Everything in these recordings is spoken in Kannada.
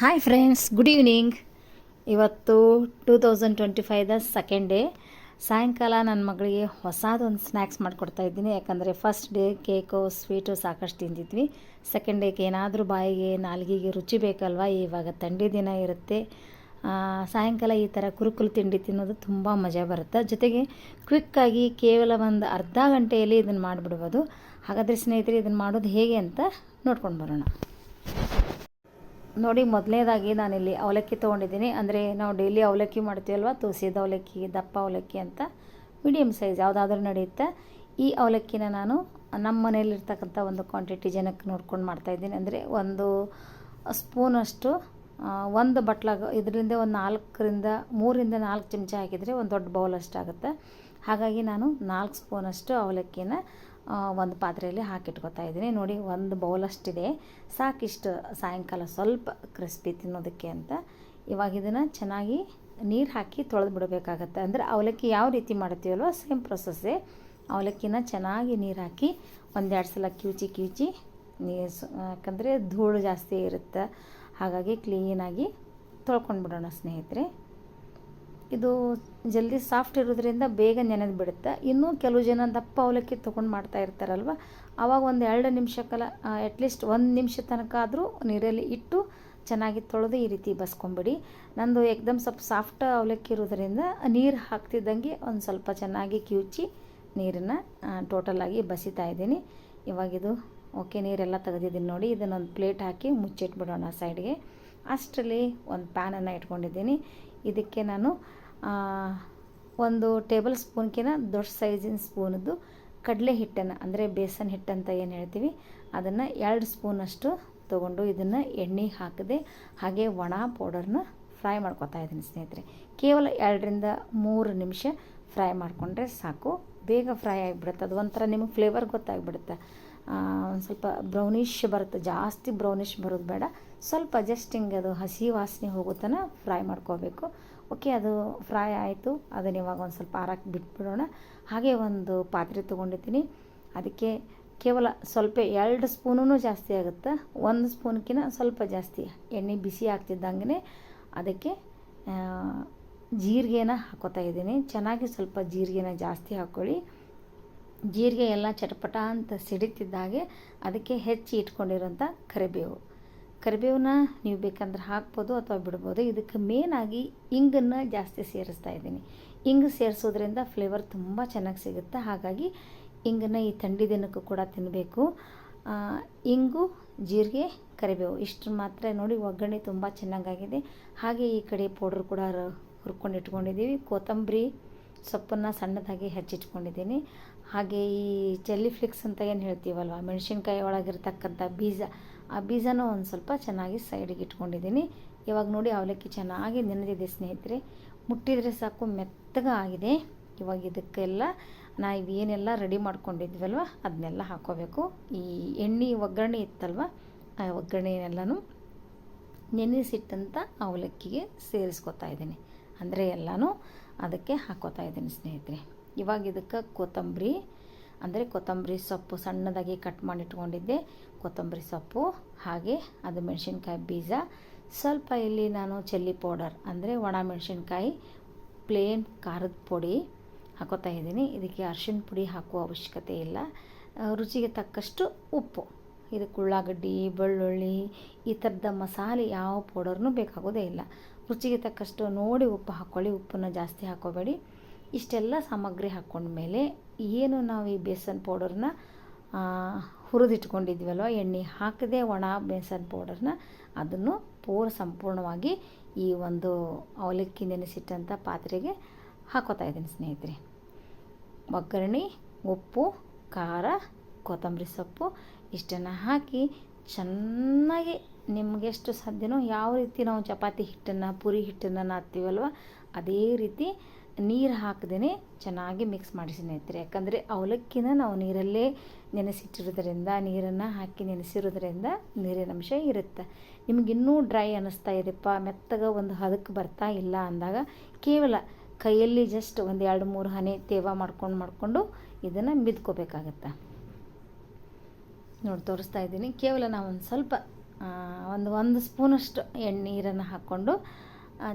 ಹಾಯ್ ಫ್ರೆಂಡ್ಸ್ ಗುಡ್ ಈವ್ನಿಂಗ್ ಇವತ್ತು ಟೂ ತೌಸಂಡ್ ಟ್ವೆಂಟಿ ಫೈವ್ದ ಸೆಕೆಂಡ್ ಡೇ ಸಾಯಂಕಾಲ ನನ್ನ ಮಗಳಿಗೆ ಹೊಸದೊಂದು ಸ್ನ್ಯಾಕ್ಸ್ ಮಾಡಿಕೊಡ್ತಾ ಇದ್ದೀನಿ. ಯಾಕಂದರೆ ಫಸ್ಟ್ ಡೇ ಕೇಕು ಸ್ವೀಟು ಸಾಕಷ್ಟು ತಿಂದಿದ್ವಿ. ಸೆಕೆಂಡ್ ಡೇಗೆ ಏನಾದರೂ ಬಾಯಿಗೆ, ನಾಲ್ಗಿಗೆ ರುಚಿ ಬೇಕಲ್ವಾ? ಇವಾಗ ಥಂಡಿ ದಿನ ಇರುತ್ತೆ. ಸಾಯಂಕಾಲ ಈ ಥರ ಕುರುಕುಲು ತಿಂಡಿ ತಿನ್ನೋದು ತುಂಬ ಮಜಾ ಬರುತ್ತೆ. ಜೊತೆಗೆ ಕ್ವಿಕ್ಕಾಗಿ ಕೇವಲ ಒಂದು ಅರ್ಧ ಗಂಟೆಯಲ್ಲಿ ಇದನ್ನು ಮಾಡಿಬಿಡ್ಬೋದು. ಹಾಗಾದರೆ ಸ್ನೇಹಿತರೆ ಇದನ್ನು ಮಾಡೋದು ಹೇಗೆ ಅಂತ ನೋಡ್ಕೊಂಡು ಬರೋಣ. ನೋಡಿ, ಮೊದಲನೇದಾಗಿ ನಾನಿಲ್ಲಿ ಅವಲಕ್ಕಿ ತೊಗೊಂಡಿದ್ದೀನಿ. ಅಂದರೆ ನಾವು ಡೈಲಿ ಅವಲಕ್ಕಿ ಮಾಡ್ತೀವಲ್ವ? ತುಳಸಿದ ಅವಲಕ್ಕಿ, ದಪ್ಪ ಅವಲಕ್ಕಿ ಅಂತ ಮೀಡಿಯಮ್ ಸೈಜ್ ಯಾವುದಾದ್ರೂ ನಡೆಯುತ್ತೆ. ಈ ಅವಲಕ್ಕಿನ ನಾನು ನಮ್ಮ ಮನೇಲಿರ್ತಕ್ಕಂಥ ಒಂದು ಕ್ವಾಂಟಿಟಿ ಜನಕ್ಕೆ ನೋಡ್ಕೊಂಡು ಮಾಡ್ತಾಯಿದ್ದೀನಿ ಅಂದರೆ ಒಂದು ಸ್ಪೂನಷ್ಟು ಒಂದು ಬಟ್ಲಾಗ ಇದರಿಂದ ಒಂದು ನಾಲ್ಕರಿಂದ, ಮೂರಿಂದ ನಾಲ್ಕು ಚಮಚ ಹಾಕಿದರೆ ಒಂದು ದೊಡ್ಡ ಬೌಲ್ ಅಷ್ಟಾಗುತ್ತೆ. ಹಾಗಾಗಿ ನಾನು ನಾಲ್ಕು ಸ್ಪೂನಷ್ಟು ಅವಲಕ್ಕಿನ ಒಂದು ಪಾತ್ರೆಯಲ್ಲಿ ಹಾಕಿಟ್ಕೊತಾ ಇದ್ದೀನಿ. ನೋಡಿ, ಒಂದು ಬೌಲಷ್ಟಿದೆ ಸಾಕಿಷ್ಟು ಸಾಯಂಕಾಲ ಸ್ವಲ್ಪ ಕ್ರಿಸ್ಪಿ ತಿನ್ನೋದಕ್ಕೆ ಅಂತ. ಇವಾಗ ಇದನ್ನು ಚೆನ್ನಾಗಿ ನೀರು ಹಾಕಿ ತೊಳೆದು ಬಿಡಬೇಕಾಗತ್ತೆ. ಅಂದರೆ ಅವಲಕ್ಕಿ ಯಾವ ರೀತಿ ಮಾಡ್ತೀವಲ್ವ? ಸೇಮ್ ಪ್ರೊಸೆಸ್ಸೇ ಅವಲಕ್ಕಿನ ಚೆನ್ನಾಗಿ ನೀರು ಹಾಕಿ ಒಂದೆರಡು ಸಲ ಕಿವುಚಿ ಕಿವುಚಿ ನೀರು ಯಾಕಂದರೆ ಧೂಳು ಜಾಸ್ತಿ ಇರುತ್ತೆ. ಹಾಗಾಗಿ ಕ್ಲೀನಾಗಿ ತೊಳ್ಕೊಂಡು ಬಿಡೋಣ ಸ್ನೇಹಿತರೆ. ಇದು ಜಲ್ದಿ ಸಾಫ್ಟ್ ಇರೋದ್ರಿಂದ ಬೇಗ ನೆನೆದು ಬಿಡುತ್ತೆ. ಇನ್ನೂ ಕೆಲವು ಜನ ದಪ್ಪ ಅವಲಕ್ಕಿ ತೊಗೊಂಡು ಮಾಡ್ತಾ ಇರ್ತಾರಲ್ವ? ಆವಾಗ ಒಂದು ಎರಡು ನಿಮಿಷಕ್ಕೆಲ್ಲ ಅಟ್ಲೀಸ್ಟ್ ಒಂದು ನಿಮಿಷ ತನಕ ಆದರೂ ನೀರಲ್ಲಿ ಇಟ್ಟು ಚೆನ್ನಾಗಿ ತೊಳೆದು ಈ ರೀತಿ ಬಸ್ಕೊಂಬಿಡಿ. ನಂದು ಎಕ್ದಮ್ ಸ್ವಲ್ಪ ಸಾಫ್ಟ್ ಅವಲಕ್ಕಿ ಇರೋದ್ರಿಂದ ನೀರು ಹಾಕ್ತಿದ್ದಂಗೆ ಒಂದು ಸ್ವಲ್ಪ ಚೆನ್ನಾಗಿ ಕಿವುಚಿ ನೀರನ್ನು ಟೋಟಲಾಗಿ ಬಸಿತಾ ಇದ್ದೀನಿ. ಇವಾಗಿದು ಓಕೆ, ನೀರೆಲ್ಲ ತೆಗೆದಿದ್ದೀನಿ ನೋಡಿ. ಇದನ್ನೊಂದು ಪ್ಲೇಟ್ ಹಾಕಿ ಮುಚ್ಚಿಟ್ಬಿಡೋಣ ಸೈಡ್ಗೆ ಅಷ್ಟರಲ್ಲಿ ಒಂದು ಪ್ಯಾನನ್ನು ಇಟ್ಕೊಂಡಿದ್ದೀನಿ. ಇದಕ್ಕೆ ನಾನು ಒಂದು ಟೇಬಲ್ ಸ್ಪೂನ್ಕಿನ ದೊಡ್ಡ ಸೈಜಿನ ಸ್ಪೂನದ್ದು ಕಡಲೆ ಹಿಟ್ಟನ್ನು, ಅಂದರೆ ಬೇಸನ್ ಹಿಟ್ಟಂತ ಏನು ಹೇಳ್ತೀವಿ, ಅದನ್ನು ಎರಡು ಸ್ಪೂನಷ್ಟು ತೊಗೊಂಡು ಇದನ್ನು ಎಣ್ಣೆ ಹಾಕದೆ ಹಾಗೆ ಒಣ ಪೌಡರ್ನ ಫ್ರೈ ಮಾಡ್ಕೊತಾ ಇದ್ದೀನಿ ಸ್ನೇಹಿತರೆ. ಕೇವಲ ಎರಡರಿಂದ ಮೂರು ನಿಮಿಷ ಫ್ರೈ ಮಾಡಿಕೊಂಡ್ರೆ ಸಾಕು. ಬೇಗ ಫ್ರೈ ಆಗಿಬಿಡುತ್ತೆ. ಅದು ಒಂಥರ ನಿಮಗೆ ಫ್ಲೇವರ್ ಗೊತ್ತಾಗ್ಬಿಡುತ್ತೆ. ಒಂದು ಸ್ವಲ್ಪ ಬ್ರೌನಿಷ್ ಬರುತ್ತೆ. ಜಾಸ್ತಿ ಬ್ರೌನಿಷ್ ಬರೋದು ಬೇಡ. ಸ್ವಲ್ಪ ಜಸ್ಟ್ ಹಿಂಗೆ ಅದು ಹಸಿ ವಾಸನೆ ಹೋಗೋ ತನಕ ಫ್ರೈ ಮಾಡ್ಕೋಬೇಕು. ಓಕೆ, ಅದು ಫ್ರೈ ಆಯಿತು. ಅದನ್ನ ಇವಾಗ ಒಂದು ಸ್ವಲ್ಪ ಆರಕ್ಕೆ ಬಿಟ್ಬಿಡೋಣ. ಹಾಗೆ ಒಂದು ಪಾತ್ರೆ ತೊಗೊಂಡಿದ್ದೀನಿ. ಅದಕ್ಕೆ ಕೇವಲ ಸ್ವಲ್ಪ ಎರಡು ಸ್ಪೂನೂ ಜಾಸ್ತಿ ಆಗುತ್ತೆ? ಒಂದು ಸ್ಪೂನ್ಕಿನ ಸ್ವಲ್ಪ ಜಾಸ್ತಿ. ಎಣ್ಣೆ ಬಿಸಿ ಆಗ್ತಿದ್ದಂಗೆ ಅದಕ್ಕೆ ಜೀರಿಗೆನ ಹಾಕೋತಾ ಇದ್ದೀನಿ. ಚೆನ್ನಾಗಿ ಸ್ವಲ್ಪ ಜೀರಿಗೆನ ಜಾಸ್ತಿ ಹಾಕ್ಕೊಳ್ಳಿ ಜೀರಿಗೆ ಎಲ್ಲ ಚಟಪಟ ಅಂತ ಸಿಡಿತಿದ್ದಾಗೆ ಅದಕ್ಕೆ ಹೆಚ್ಚಿ ಇಟ್ಕೊಂಡಿರೋಂಥ ಕರಿಬೇವು. ಕರಿಬೇವನ್ನ ನೀವು ಬೇಕಂದ್ರೆ ಹಾಕ್ಬೋದು ಅಥವಾ ಬಿಡ್ಬೋದು. ಇದಕ್ಕೆ ಮೇನಾಗಿ ಇಂಗನ್ನು ಜಾಸ್ತಿ ಸೇರಿಸ್ತಾ ಇದ್ದೀನಿ. ಇಂಗು ಸೇರಿಸೋದ್ರಿಂದ ಫ್ಲೇವರ್ ತುಂಬ ಚೆನ್ನಾಗಿ ಸಿಗುತ್ತೆ. ಹಾಗಾಗಿ ಇಂಗನ್ನು ಈ ಥಂಡಿ ದಿನಕ್ಕೂ ಕೂಡ ತಿನ್ನಬೇಕು ಇಂಗು, ಜೀರಿಗೆ, ಕರಿಬೇವು ಇಷ್ಟು ಮಾತ್ರ ನೋಡಿ ಒಗ್ಗರಣೆ ತುಂಬ ಚೆನ್ನಾಗಾಗಿದೆ. ಹಾಗೆ ಈ ಕಡೆ ಪೌಡ್ರ್ ಕೂಡ ಹುರ್ಕೊಂಡು ಇಟ್ಕೊಂಡಿದ್ದೀವಿ. ಕೊತ್ತಂಬರಿ ಸೊಪ್ಪನ್ನು ಸಣ್ಣದಾಗಿ ಹೆಚ್ಚಿಟ್ಕೊಂಡಿದ್ದೀನಿ. ಹಾಗೆ ಈ ಚೆಲ್ಲಿ ಫ್ಲಿಕ್ಸ್ ಅಂತ ಏನು ಹೇಳ್ತೀವಲ್ವ? ಮೆಣಸಿನ್ಕಾಯಿ ಒಳಗಿರ್ತಕ್ಕಂಥ ಬೀಜ. ಆ ಬೀಜನೂ ಒಂದು ಸ್ವಲ್ಪ ಚೆನ್ನಾಗಿ ಸೈಡಿಗೆ ಇಟ್ಕೊಂಡಿದ್ದೀನಿ. ಇವಾಗ ನೋಡಿ ಅವಲಕ್ಕಿ ಚೆನ್ನಾಗಿ ನೆನೆದಿದೆ ಸ್ನೇಹಿತರೆ. ಮುಟ್ಟಿದರೆ ಸಾಕು ಮೆತ್ತಗಾಗಿದೆ ಇವಾಗ ಇದಕ್ಕೆಲ್ಲ ನಾ ಇವೇನೆಲ್ಲ ರೆಡಿ ಮಾಡ್ಕೊಂಡಿದ್ವಲ್ವ ಅದನ್ನೆಲ್ಲ ಹಾಕ್ಕೋಬೇಕು ಈ ಎಣ್ಣೆ ಒಗ್ಗರಣೆ ಇತ್ತಲ್ವ, ಆ ಒಗ್ಗರಣೆನೆಲ್ಲನೂ ನೆನೆಸಿಟ್ಟಂಥ ಅವಲಕ್ಕಿಗೆ ಸೇರಿಸ್ಕೊತಾ ಇದ್ದೀನಿ. ಅಂದರೆ ಎಲ್ಲನೂ ಅದಕ್ಕೆ ಹಾಕೋತಾ ಇದ್ದೀನಿ ಸ್ನೇಹಿತರೆ. ಇವಾಗ ಇದಕ್ಕೆ ಕೊತ್ತಂಬರಿ ಅಂದರೆ ಕೊತ್ತಂಬರಿ ಸೊಪ್ಪು ಸಣ್ಣದಾಗಿ ಕಟ್ ಮಾಡಿ ಇಟ್ಕೊಂಡಿದ್ದೆ. ಕೊತ್ತಂಬರಿ ಸೊಪ್ಪು, ಹಾಗೆ ಅದು ಮೆಣಸಿನ್ಕಾಯಿ ಬೀಜ. ಸ್ವಲ್ಪ ಇಲ್ಲಿ ನಾನು ಚೆಲ್ಲಿ ಪೌಡರ್, ಅಂದರೆ ಒಣ ಮೆಣಸಿನ್ಕಾಯಿ, ಪ್ಲೇನ್ ಖಾರದ ಪುಡಿ ಹಾಕೋತಾ ಇದ್ದೀನಿ. ಇದಕ್ಕೆ ಅರ್ಶಿನ ಪುಡಿ ಹಾಕುವ ಅವಶ್ಯಕತೆ ಇಲ್ಲ. ರುಚಿಗೆ ತಕ್ಕಷ್ಟು ಉಪ್ಪು. ಇದಕ್ಕೆ ಉಳ್ಳಾಗಡ್ಡಿ, ಬೆಳ್ಳುಳ್ಳಿ, ಈ ಥರದ ಮಸಾಲೆ ಯಾವ ಪೌಡರ್ನೂ ಬೇಕಾಗೋದೇ ಇಲ್ಲ. ರುಚಿಗೆ ತಕ್ಕಷ್ಟು ನೋಡಿ ಉಪ್ಪು ಹಾಕ್ಕೊಳ್ಳಿ. ಉಪ್ಪನ್ನು ಜಾಸ್ತಿ ಹಾಕೋಬೇಡಿ ಇಷ್ಟೆಲ್ಲ ಸಾಮಗ್ರಿ ಹಾಕ್ಕೊಂಡ್ಮೇಲೆ ಏನು ನಾವು ಈ ಬೇಸನ್ ಪೌಡರ್ನ ಹುರಿದಿಟ್ಕೊಂಡಿದ್ವಲ್ವ, ಎಣ್ಣೆ ಹಾಕದೆ ಒಣ ಬೇಸನ್ ಪೌಡರ್ನ, ಅದನ್ನು ಪೂರ ಸಂಪೂರ್ಣವಾಗಿ ಈ ಒಂದು ಅವಲಕ್ಕಿ ನೆನೆಸಿಟ್ಟಂಥ ಪಾತ್ರೆಗೆ ಹಾಕೋತಾ ಇದ್ದೀನಿ ಸ್ನೇಹಿತರೆ. ಒಗ್ಗರಣೆ, ಉಪ್ಪು, ಖಾರ, ಕೊತ್ತಂಬರಿ ಸೊಪ್ಪು ಇಷ್ಟನ್ನು ಹಾಕಿ ಚೆನ್ನಾಗಿ ನಿಮಗೆಷ್ಟು ಸಾಧ್ಯನೋ ಯಾವ ರೀತಿ ನಾವು ಚಪಾತಿ ಹಿಟ್ಟನ್ನು, ಪುರಿ ಹಿಟ್ಟನ್ನು ನಾದ್ತೀವಲ್ವ, ಅದೇ ರೀತಿ ನೀರು ಹಾಕದೇ ಚೆನ್ನಾಗಿ ಮಿಕ್ಸ್ ಮಾಡಿ ಸ್ನೇಹಿತರೆ. ಯಾಕಂದರೆ ಅವಲಕ್ಕಿನ ನಾವು ನೀರಲ್ಲೇ ನೆನೆಸಿಟ್ಟಿರೋದ್ರಿಂದ ನೀರನ್ನು ಹಾಕಿ ನೆನೆಸಿರೋದ್ರಿಂದ ನೀರಿನ ಅಂಶ ಇರುತ್ತೆ. ನಿಮ್ಗೆ ಇನ್ನೂ ಡ್ರೈ ಅನ್ನಿಸ್ತಾ ಇದೆಪ್ಪ, ಮೆತ್ತಗ ಒಂದು ಹದಕ್ಕೆ ಬರ್ತಾ ಇಲ್ಲ ಅಂದಾಗ ಕೇವಲ ಕೈಯಲ್ಲಿ ಜಸ್ಟ್ ಒಂದು ಎರಡು ಮೂರು ಹನಿ ತೇವ ಮಾಡ್ಕೊಂಡು ಮಾಡಿಕೊಂಡು ಇದನ್ನು ಮಿದ್ಕೋಬೇಕಾಗತ್ತೆ. ನೋಡಿ ತೋರಿಸ್ತಾ ಇದ್ದೀನಿ. ಕೇವಲ ನಾವು ಒಂದು ಸ್ವಲ್ಪ ಒಂದು ಒಂದು ಸ್ಪೂನಷ್ಟು ಎಣ್ಣೆ ನೀರನ್ನು ಹಾಕ್ಕೊಂಡು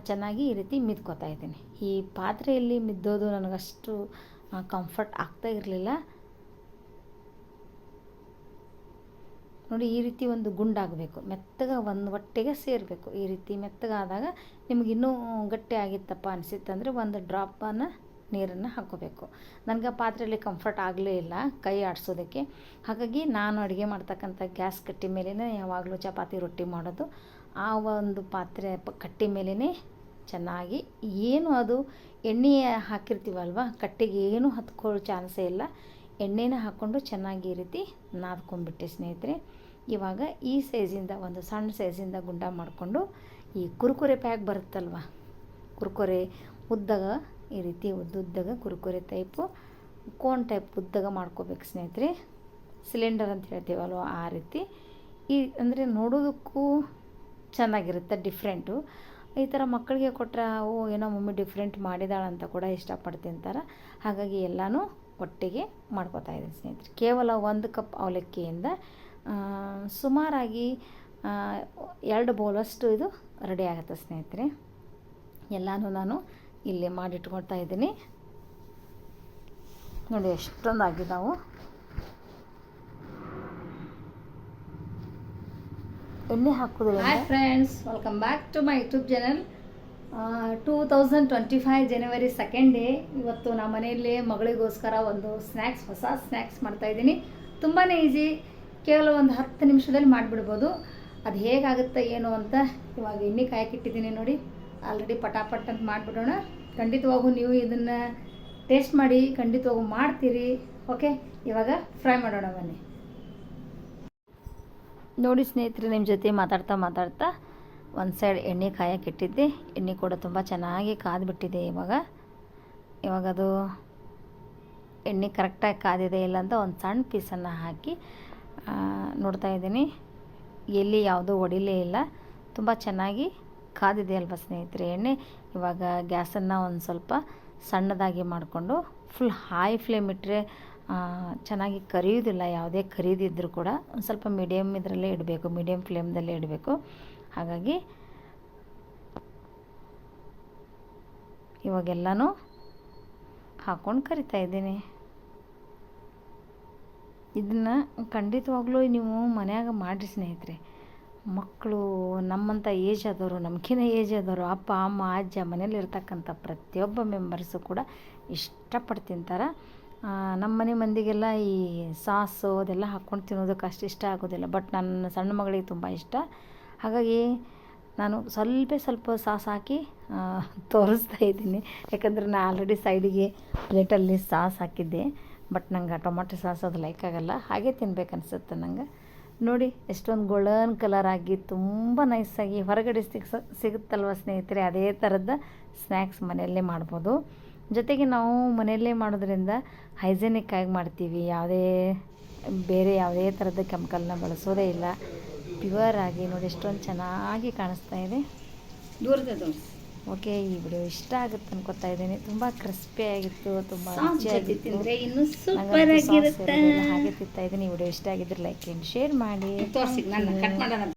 ಚೆನ್ನಾಗಿ ಈ ರೀತಿ ಮಿದ್ಕೋತಾ ಇದ್ದೀನಿ. ಈ ಪಾತ್ರೆಯಲ್ಲಿ ಮಿದ್ದೋದು ನನಗಷ್ಟು ಕಂಫರ್ಟ್ ಆಗ್ತಾ ಇರಲಿಲ್ಲ. ನೋಡಿ, ಈ ರೀತಿ ಒಂದು ಗುಂಡಾಗಬೇಕು. ಮೆತ್ತಗೆ ಒಂದು ಒಟ್ಟಿಗೆ ಸೇರಬೇಕು. ಈ ರೀತಿ ಮೆತ್ತಗಾದಾಗ ನಿಮಗಿನ್ನೂ ಇನ್ನೂ ಗಟ್ಟಿ ಆಗಿತ್ತಪ್ಪ ಅನಿಸಿತ್ತಂದರೆ ಒಂದು ಡ್ರಾಪನ್ನು ನೀರನ್ನು ಹಾಕೋಬೇಕು ನನಗೆ ಪಾತ್ರೆಯಲ್ಲಿ ಕಂಫರ್ಟ್ ಆಗಲೇ ಇಲ್ಲ ಕೈ ಆಡಿಸೋದಕ್ಕೆ. ಹಾಗಾಗಿ ನಾನು ಅಡುಗೆ ಮಾಡ್ತಕ್ಕಂಥ ಗ್ಯಾಸ್ ಕಟ್ಟಿ ಮೇಲೇ ಯಾವಾಗಲೂ ಚಪಾತಿ ರೊಟ್ಟಿ ಮಾಡೋದು. ಆ ಒಂದು ಪಾತ್ರೆ ಕಟ್ಟಿ ಮೇಲೇ ಚೆನ್ನಾಗಿ ಏನು ಅದು ಎಣ್ಣೆ ಹಾಕಿರ್ತೀವಲ್ವ, ಕಟ್ಟಿಗೆ ಏನು ಹತ್ಕೊಳ್ಳೋ ಚಾನ್ಸೇ ಇಲ್ಲ. ಎಣ್ಣೆನ ಹಾಕ್ಕೊಂಡು ಚೆನ್ನಾಗಿ ಈ ರೀತಿ ನಾದ್ಕೊಂಡ್ಬಿಟ್ಟೆ ಸ್ನೇಹಿತರೆ, ಇವಾಗ ಈ ಸೈಜಿಂದ ಒಂದು ಸಣ್ಣ ಸೈಜಿಂದ ಗುಂಡ ಮಾಡಿಕೊಂಡು ಈ ಕುರುಕುರೆ ಪ್ಯಾಕ್ ಬರುತ್ತಲ್ವ, ಕುರ್ಕುರೆ ಉದ್ದಾಗ ಈ ರೀತಿ ಉದ್ದುದ್ದಾಗ ಕುರುಕುರೆ ಟೈಪು ಕೋನ್ ಟೈಪ್ ಉದ್ದಾಗ ಮಾಡ್ಕೋಬೇಕು ಸ್ನೇಹಿತರೆ. ಸಿಲಿಂಡರ್ ಅಂತ ಹೇಳ್ತೀವಲ್ವ ಆ ರೀತಿ. ಈ ಅಂದರೆ ನೋಡೋದಕ್ಕೂ ಚೆನ್ನಾಗಿರುತ್ತೆ ಡಿಫ್ರೆಂಟು ಈ ಥರ ಮಕ್ಕಳಿಗೆ ಕೊಟ್ಟರೆ ಓ, ಏನೋ ಮಮ್ಮಿ ಡಿಫ್ರೆಂಟ್ ಮಾಡಿದಾಳಂತ ಕೂಡ ಇಷ್ಟಪಟ್ಟು ತಿಂತಾರೆ. ಹಾಗಾಗಿ ಎಲ್ಲನೂ ಒಟ್ಟಿಗೆ ಮಾಡ್ಕೋತಾ ಇದ್ದೀನಿ ಸ್ನೇಹಿತರೆ. ಕೇವಲ ಒಂದು ಕಪ್ ಅವಲಕ್ಕಿಯಿಂದ ಸುಮಾರಾಗಿ ಎರಡು ಬೌಲಷ್ಟು ಇದು ರೆಡಿ ಆಗುತ್ತೆ ಸ್ನೇಹಿತರೆ. ಎಲ್ಲನೂ ನಾನು ಇಲ್ಲಿ ಮಾಡಿಟ್ಕೊಳ್ತಾ ಇದ್ದೀನಿ. ನೋಡಿ ಎಷ್ಟೊಂದು ಆಗಿದ್ದಾವು ಎಣ್ಣೆ ಹಾಕೋದಿಲ್ಲ hi friends welcome back to my YouTube channel two thousand twenty five January second day ಇವತ್ತು ನಮ್ಮ ಮನೆಯಲ್ಲಿ ಮಗಳಿಗೋಸ್ಕರ ಒಂದು ಸ್ನ್ಯಾಕ್ಸ್ ಹೊಸ ಸ್ನ್ಯಾಕ್ಸ್ ಮಾಡ್ತಾ ಇದ್ದೀನಿ. ತುಂಬಾ ಈಸಿ ಕೇವಲ ಒಂದು ಹತ್ತು ನಿಮಿಷದಲ್ಲಿ ಮಾಡಿಬಿಡ್ಬೋದು. ಅದು ಹೇಗಾಗುತ್ತೆ, ಏನು ಅಂತ ಇವಾಗ ಎಣ್ಣೆ ಕಾಯಕ್ಕಿಟ್ಟಿದ್ದೀನಿ ನೋಡಿ. ಆಲ್ರೆಡಿ ಪಟಾಪಟ್ ಅಂತ ಮಾಡಿಬಿಡೋಣ. ಖಂಡಿತವಾಗೂ ನೀವು ಇದನ್ನು ಟೇಸ್ಟ್ ಮಾಡಿ, ಖಂಡಿತವಾಗೂ ಮಾಡ್ತೀರಿ. ಓಕೆ ಇವಾಗ ಫ್ರೈ ಮಾಡೋಣ ಬನ್ನಿ. ನೋಡಿ ಸ್ನೇಹಿತರೆ ನಿಮ್ಮ ಜೊತೆ ಮಾತಾಡ್ತಾ ಮಾತಾಡ್ತಾ ಒಂದು ಸೈಡ್ ಎಣ್ಣೆ ಕಾಯಕ್ಕೆ ಇಟ್ಟಿದ್ದೆ. ಎಣ್ಣೆ ಕೂಡ ತುಂಬ ಚೆನ್ನಾಗಿ ಕಾದ್ಬಿಟ್ಟಿದೆ ಇವಾಗ. ಇವಾಗ ಅದು ಎಣ್ಣೆ ಕರೆಕ್ಟಾಗಿ ಕಾದಿದೆ ಇಲ್ಲ ಅಂತ ಒಂದು ಸಣ್ಣ ಪೀಸನ್ನು ಹಾಕಿ ನೋಡ್ತಾ ಇದ್ದೀನಿ. ಎಲ್ಲಿ ಯಾವುದೂ ಒಡಿಲೇ ಇಲ್ಲ. ತುಂಬ ಚೆನ್ನಾಗಿ ಕಾದಿದೆ ಅಲ್ವಾ ಸ್ನೇಹಿತರೆ, ಎಣ್ಣೆ? ಇವಾಗ ಗ್ಯಾಸನ್ನು ಒಂದು ಸ್ವಲ್ಪ ಸಣ್ಣದಾಗಿ ಮಾಡಿಕೊಂಡು ಫುಲ್ ಹೈ ಫ್ಲೇಮ್ ಇಟ್ಟರೆ ಚೆನ್ನಾಗಿ ಕರಿಯೋದಿಲ್ಲ, ಯಾವುದೇ ಕರಿದಿದ್ದರೂ ಕೂಡ ಒಂದು ಸ್ವಲ್ಪ ಮೀಡಿಯಮ್ ಇದರಲ್ಲೇ ಇಡಬೇಕು ಮೀಡಿಯಮ್ ಫ್ಲೇಮ್ದಲ್ಲೇ ಇಡಬೇಕು. ಹಾಗಾಗಿ ಇವಾಗೆಲ್ಲನೂ ಹಾಕ್ಕೊಂಡು ಕರಿತಾ ಇದ್ದೀನಿ. ಇದನ್ನು ಖಂಡಿತವಾಗ್ಲೂ ನೀವು ಮನೆಯಾಗ ಮಾಡಿರಿ ಸ್ನೇಹಿತರೆ. ಮಕ್ಕಳು ನಮ್ಮಂಥ ಏಜ್ ಆದವರು ನಮ್ಗಿನ ಏಜ್ ಆದವರು, ಅಪ್ಪ, ಅಮ್ಮ, ಅಜ್ಜ ಮನೇಲಿ ಇರ್ತಕ್ಕಂಥ ಪ್ರತಿಯೊಬ್ಬ ಮೆಂಬರ್ಸು ಕೂಡ ಇಷ್ಟಪಟ್ಟು ತಿಂತಾರೆ. ನಮ್ಮ ಮನೆ ಮಂದಿಗೆಲ್ಲ ಈ ಸಾಸು ಅದೆಲ್ಲ ಹಾಕ್ಕೊಂಡು ತಿನ್ನೋದಕ್ಕೆ ಅಷ್ಟು ಇಷ್ಟ ಆಗೋದಿಲ್ಲ ಬಟ್ ನನ್ನ ಸಣ್ಣ ಮಗಳಿಗೆ ತುಂಬ ಇಷ್ಟ. ಹಾಗಾಗಿ ನಾನು ಸ್ವಲ್ಪ ಸ್ವಲ್ಪ ಸಾಸ್ ಹಾಕಿ ತೋರಿಸ್ತಾ ಇದ್ದೀನಿ. ಯಾಕಂದರೆ ನಾನು ಆಲ್ರೆಡಿ ಸೈಡಿಗೆ ಪ್ಲೇಟಲ್ಲಿ ಸಾಸ್ ಹಾಕಿದ್ದೆ ಬಟ್ ನಂಗೆ ಟೊಮೊಟೊ ಸಾಸ್ ಅದು ಲೈಕ್ ಆಗಲ್ಲ, ಹಾಗೆ ತಿನ್ಬೇಕು ಅನ್ಸುತ್ತೆ ನಂಗೆ. ನೋಡಿ, ಎಷ್ಟೊಂದು ಗೋಲ್ಡನ್ ಕಲರ್ ಆಗಿ ತುಂಬ ನೈಸಾಗಿ ಹೊರಗಡೆ ಸಿಗ್ ಸಿಗುತ್ತಲ್ವ ಸ್ನೇಹಿತರೆ, ಅದೇ ಥರದ ಸ್ನ್ಯಾಕ್ಸ್ ಮನೆಯಲ್ಲೇ ಮಾಡ್ಬೋದು. ಜೊತೆಗೆ ನಾವು ಮನೆಯಲ್ಲೇ ಮಾಡೋದ್ರಿಂದ ಹೈಜೆನಿಕ್ ಆಗಿ ಮಾಡ್ತೀವಿ. ಯಾವುದೇ, ಬೇರೆ ಯಾವುದೇ ಥರದ ಕೆಮಿಕಲ್ನ ಬಳಸೋದೇ ಇಲ್ಲ. ಪ್ಯೂರ್ ಆಗಿ ನೋಡಿ, ಎಷ್ಟೊಂದು ಚೆನ್ನಾಗಿ ಕಾಣಿಸ್ತಾ ಇದೆ. ದೂರದ ಓಕೆ ಈ ವಿಡಿಯೋ ಇಷ್ಟ ಆಗುತ್ತೆ ಅನ್ಕೋತಾ ಇದ್ದೀನಿ. ತುಂಬ ಕ್ರಿಸ್ಪಿ ಆಗಿತ್ತು ತುಂಬ ರುಚಿಯಾಗಿತ್ತು. ಹಾಗೆ ತಿಂತಾ ಇದ್ದೀನಿ. ವಿಡಿಯೋ ಇಷ್ಟ ಆಗಿದ್ರೆ ಲೈಕ್ ಆ್ಯಂಡ್ ಶೇರ್ ಮಾಡಿ.